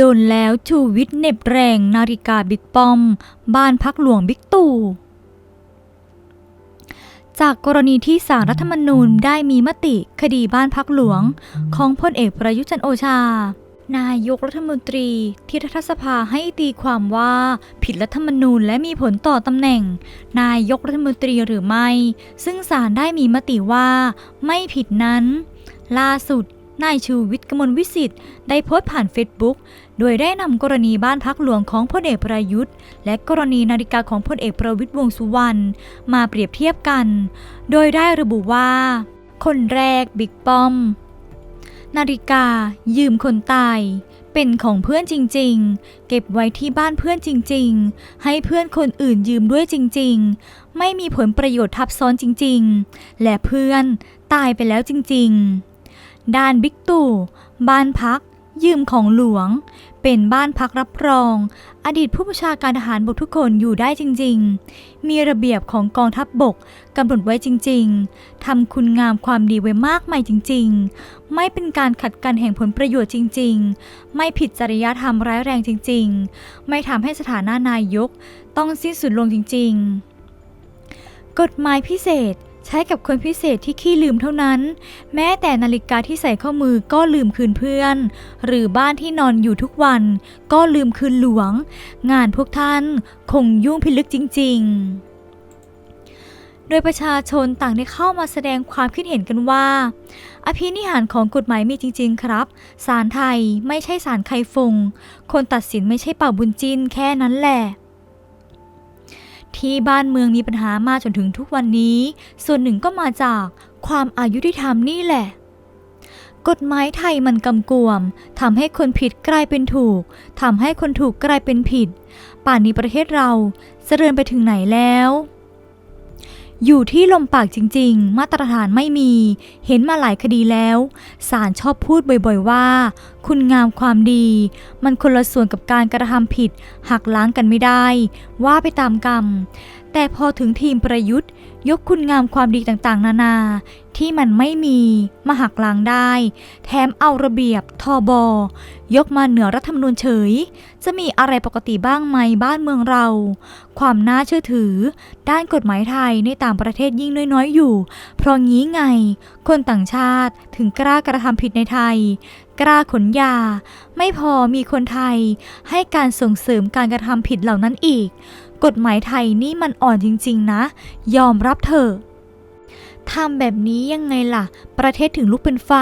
โดนแล้วชูวิทย์เน็บแรงนาฬิกาบิ๊กป้อม บ้านพักหลวงบิ๊กตู่จากกรณีที่สารรัฐธรรมนูญได้มีมติคดีบ้านพักหลวง ของพลเอกประยุจันโอชา นายกรัฐมนตรีที่รัฐสภาให้ตีความว่าผิดรัฐธรรมนูญและมีผลต่อตำแหน่ง นายกรัฐมนตรีหรือไม่ ซึ่งศาลได้มีมติว่าไม่ผิดนั้น ล่าสุดนายชูวิทย์กมลวิสิทธิ์ได้โพสต์ผ่านเฟซบุ๊ก โดยได้นำกรณีบ้านพักหลวงของพลเอกประยุทธ์ และกรณีนาฬิกาของพลเอกประวิตรวงสุวรรณมาเปรียบเทียบกัน โดยได้ระบุว่า คนแรกบิ๊กป้อม นาฬิกา ยืมคนตาย เป็นของเพื่อนจริง ๆ เก็บไว้ที่บ้านเพื่อนจริง ๆ ให้เพื่อนคนอื่นยืมด้วยจริง ๆ ไม่มีผลประโยชน์ทับซ้อนจริง ๆ และเพื่อนตายไปแล้วจริง ๆ ด้านบิ๊กตู่บ้านพักยืมของหลวง เป็นบ้านพักรับรอง อดีตผู้บัญชาการทหารบกทุกคนอยู่ได้จริง ๆ มีระเบียบของกองทัพบบกกำหนดไว้จริง ๆ ทำคุณงามความดีไว้มากมายจริง ๆ ไม่เป็นการขัดกันแห่งผลประโยชน์จริง ๆ ไม่ผิดจริยธรรมร้ายแรงจริง ๆ ไม่ทำให้สถานะนายกต้องสิ้นสุดลงจริง ๆ กฎหมายพิเศษ ใช้กับคนพิเศษที่ขี้ลืมเท่านั้น แม้แต่นาฬิกาที่ใส่ข้อมือก็ลืมคืนเพื่อน หรือบ้านที่นอนอยู่ทุกวัน ก็ลืมคืนหลวง งานพวกท่านคงยุ่งพิลึกจริง ๆ โดยประชาชนต่างได้เข้ามาแสดงความคิดเห็นกันว่า อภินิหารของกฎหมายมีจริง ๆ ครับศาลไทยไม่ใช่ศาลใครฟง คนตัดสินไม่ใช่เป่าบุญจินแค่นั้นแหละ ที่บ้านเมืองมีปัญหามาจนถึงทุกวันนี้ ส่วนหนึ่งก็มาจากความอายุที่ธรรมนี่แหละ กฎหมายไทยมันกำกวมทำให้คนผิดกลายเป็นถูกทำให้คนถูกกลายเป็นผิด ป่านนี้ประเทศเราเจริญไปถึงไหนแล้ว อยู่ที่ลมปากจริงๆ มาตรฐานไม่มี เห็นมาหลายคดีแล้วศาลชอบพูดบ่อยๆว่า คุณงามความดี มันคนละส่วนกับการกระทำผิด หักล้างกันไม่ได้ ว่าไปตามกรรม แต่พอถึงทีมประยุทธ์ ยกคุณงามความดีต่างๆ นานา ที่มันไม่มีมาหักล้างได้ แถมเอาระเบียบทอบอยกมาเหนือรัฐธรรมนูญเฉย จะมีอะไรปกติบ้างไหมบ้านเมืองเรา ความน่าเชื่อถือ ด้านกฎหมายไทยในต่างประเทศยิ่งน้อยๆอยู่ เพราะงี้ไง คนต่างชาติถึงกล้ากระทำผิดในไทย กล้าขนยา ไม่พอมีคนไทย ให้การส่งเสริมการกระทำผิดเหล่านั้นอีก กฎหมายไทยนี่มันอ่อนจริง ๆ นะ ยอมรับเถอะ ทำแบบนี้ยังไงล่ะ ประเทศถึงลุกเป็นไฟ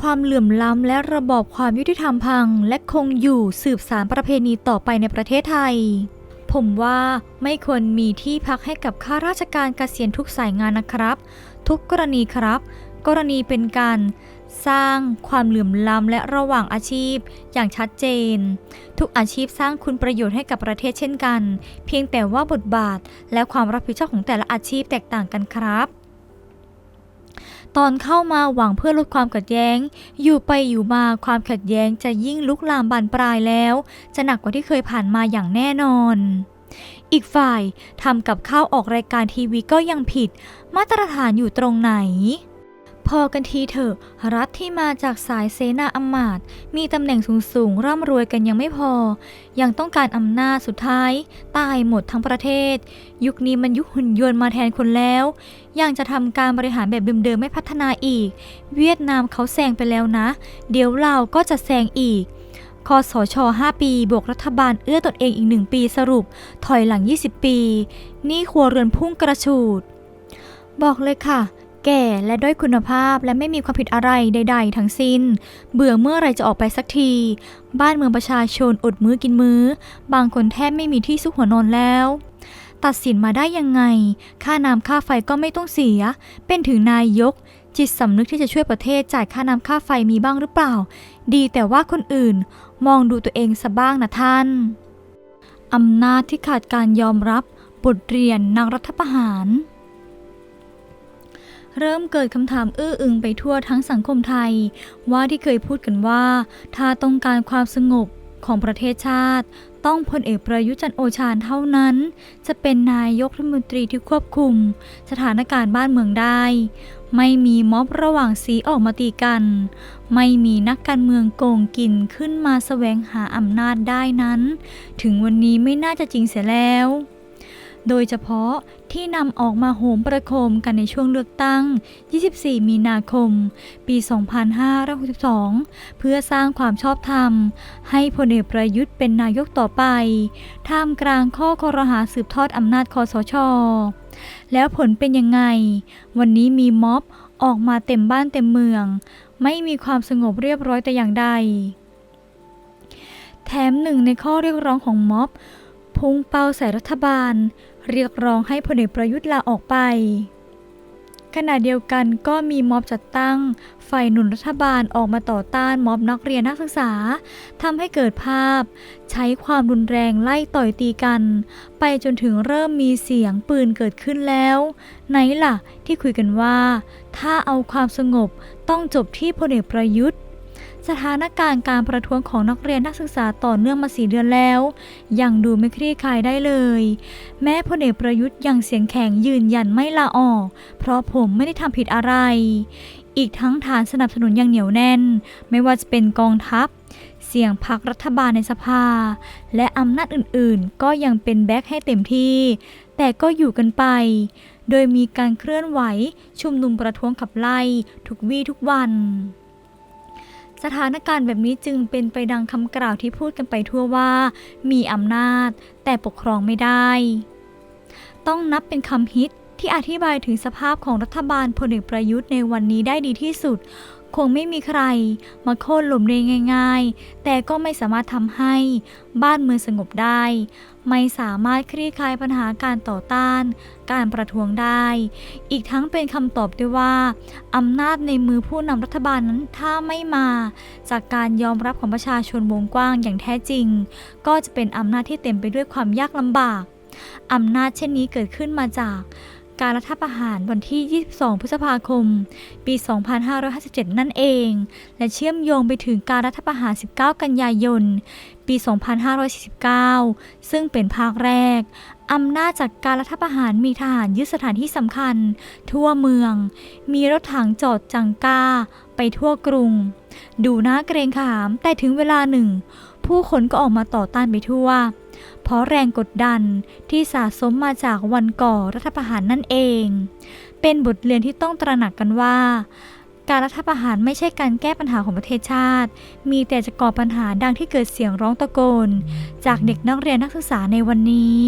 ความเหลื่อมล้ำและระบอบความยุติธรรมพัง และคงอยู่สืบสารประเพณีต่อไปในประเทศไทย ผมว่าไม่ควรมีที่พักให้กับข้าราชการเกษียณทุกสายงานนะครับ ทุกกรณีครับ กรณีเป็นการสร้างความเหลื่อมล้ำและระหว่างอาชีพอย่างชัดเจน ทุกอาชีพสร้างคุณประโยชน์ให้กับประเทศเช่นกัน เพียงแต่ว่าบทบาทและความรับผิดชอบของแต่ละอาชีพแตกต่างกันครับ ตอนเข้ามาหวังเพื่อลดความขัดแย้ง อยู่ไปอยู่มาความขัดแย้งจะยิ่งลุกลามบานปลายแล้ว จะหนักกว่าที่เคยผ่านมาอย่างแน่นอน อีกฝ่ายทำกับข้าวออกรายการทีวีก็ยังผิด มาตรฐานอยู่ตรงไหน พอกันทีเถอะ รัฐที่มาจากสายเสนาอำมาตย์มีตำแหน่งสูงๆ ร่ำรวยกันยังไม่พอ ยังต้องการอำนาจสุดท้าย ตายหมดทั้งประเทศ ยุคนี้มันยุคหุ่นยนต์มาแทนคนแล้ว ยังจะทำการบริหารแบบเดิมๆ ไม่พัฒนาอีก เวียดนามเขาแซงไปแล้วนะ เดี๋ยวเราก็จะแซงอีกคอสช 5 ปี บวกรัฐบาลเอื้อตนเองอีก 1 ปีสรุป ถอยหลัง 20 ปี นี่ครัวเรือนพุ่งกระฉูด บอกเลยค่ะ แก่และด้อยคุณภาพและไม่มีความผิดอะไรใด ๆ ทั้งสิ้น เบื่อเมื่อไรจะออกไปสักที บ้านเมืองประชาชนอดมื้อกินมื้อ บางคนแทบไม่มีที่ซุกหัวนอนแล้ว ตัดสินมาได้ยังไง ค่าน้ำค่าไฟก็ไม่ต้องเสีย เป็นถึงนายก จิตสำนึกที่จะช่วยประเทศจ่ายค่าน้ำค่าไฟมีบ้างหรือเปล่า ดีแต่ว่าคนอื่นมองดูตัวเองซะบ้างนะท่านอำนาจที่ขาดการยอมรับบทเรียนนักรัฐประหาร เริ่มเกิดคำถามอื้ออึงไปทั่วทั้งสังคมไทย ว่าที่เคยพูดกันว่า ถ้าต้องการความสงบของประเทศชาติ ต้องพลเอกประยุจันโอชาเท่านั้น จะเป็นนายกรัฐมนตรีที่ควบคุม สถานการณ์บ้านเมืองได้ ไม่มีม็อบระหว่างสีออกมาตีกัน ไม่มีนักการเมืองโกงกินขึ้นมาแสวงหาอำนาจได้นั้น ถึงวันนี้ไม่น่าจะจริงเสียแล้ว โดยเฉพาะที่นำออกมาโหมประโคมกันในช่วงเลือกตั้ง 24 มีนาคม ปี 2562 เพื่อสร้างความชอบธรรม ให้พลเอกประยุทธ์เป็นนายกต่อไป ท่ามกลางข้อคอรหาสืบทอดอำนาจคอสช แล้วผลเป็นยังไง วันนี้มีม็อบออกมาเต็มบ้านเต็มเมือง ไม่มีความสงบเรียบร้อยแต่อย่างใด แถมหนึ่งในข้อเรียกร้องของม็อบพุ่งเป้าใส่รัฐบาล เรียกร้องให้พลเอกประยุทธ์ลาออกไป ขณะเดียวกันก็มีม็อบจัดตั้งฝ่ายหนุนรัฐบาลออกมาต่อต้านม็อบนักเรียนนักศึกษาทำให้เกิดภาพ ใช้ความรุนแรงไล่ต่อยตีกัน ไปจนถึงเริ่มมีเสียงปืนเกิดขึ้นแล้ว ไหนล่ะที่คุยกันว่า ถ้าเอาความสงบต้องจบที่พลเอกประยุทธ์ สถานการณ์การประท้วงของนักเรียนนักศึกษาต่อเนื่องมาสี่เดือนแล้ว ยังดูไม่คลี่คลายได้เลย แม้พลเอกประยุทธ์ยังเสียงแข็งยืนยันไม่ลาออก เพราะผมไม่ได้ทำผิดอะไร อีกทั้งฐานสนับสนุนอย่างเหนียวแน่น ไม่ว่าจะเป็นกองทัพ เสียงพรรครัฐบาลในสภา และอำนาจอื่นๆ ก็ยังเป็นแบ็คให้เต็มที่ แต่ก็อยู่กันไปโดยมีการเคลื่อนไหวชุมนุมประท้วงขับไล่ ทุกวี่ทุกวัน สถานการณ์แบบนี้จึงเป็นไปดังคำกล่าวที่พูดกันไปทั่วว่า มีอำนาจแต่ปกครองไม่ได้ ต้องนับเป็นคำฮิต ที่อธิบายถึงสภาพของรัฐบาลพลเอกประยุทธ์ในวันนี้ได้ดีที่สุด คงไม่มีใคร มาโค่นล้มได้ง่าย ๆ แต่ก็ไม่สามารถทำให้บ้านเมืองสงบได้ ไม่สามารถคลี่คลายปัญหาการต่อต้าน การประท้วงได้ อีกทั้งเป็นคำตอบด้วยว่าอำนาจในมือผู้นำรัฐบาลนั้นถ้าไม่มา จากการยอมรับของประชาชนวงกว้างอย่างแท้จริง ก็จะเป็นอำนาจที่เต็มไปด้วยความยากลำบากอำนาจเช่นนี้เกิดขึ้นมาจาก การรัฐประหารวันที่ 22 พฤษภาคม ปี 2557 นั่นเอง และเชื่อมโยงไปถึงการรัฐประหาร 19 กันยายน ปี 2549 ซึ่งเป็นภาคแรก อำนาจจากการรัฐประหารมีทหารยึดสถานที่สำคัญ ทั่วเมือง มีรถถังจอดจังก้าไปทั่วกรุง ดูน่าเกรงขาม แต่ถึงเวลาหนึ่ง ผู้คนก็ออกมาต่อต้านไปทั่ว เพราะแรงกดดันที่สะสมมาจากวันก่อรัฐประหารนั่นเอง เป็นบทเรียนที่ต้องตระหนักกันว่า การรัฐประหารไม่ใช่การแก้ปัญหาของประเทศชาติ มีแต่จะก่อปัญหาดังที่เกิดเสียงร้องตะโกน จากเด็กนักเรียนนักศึกษาในวันนี้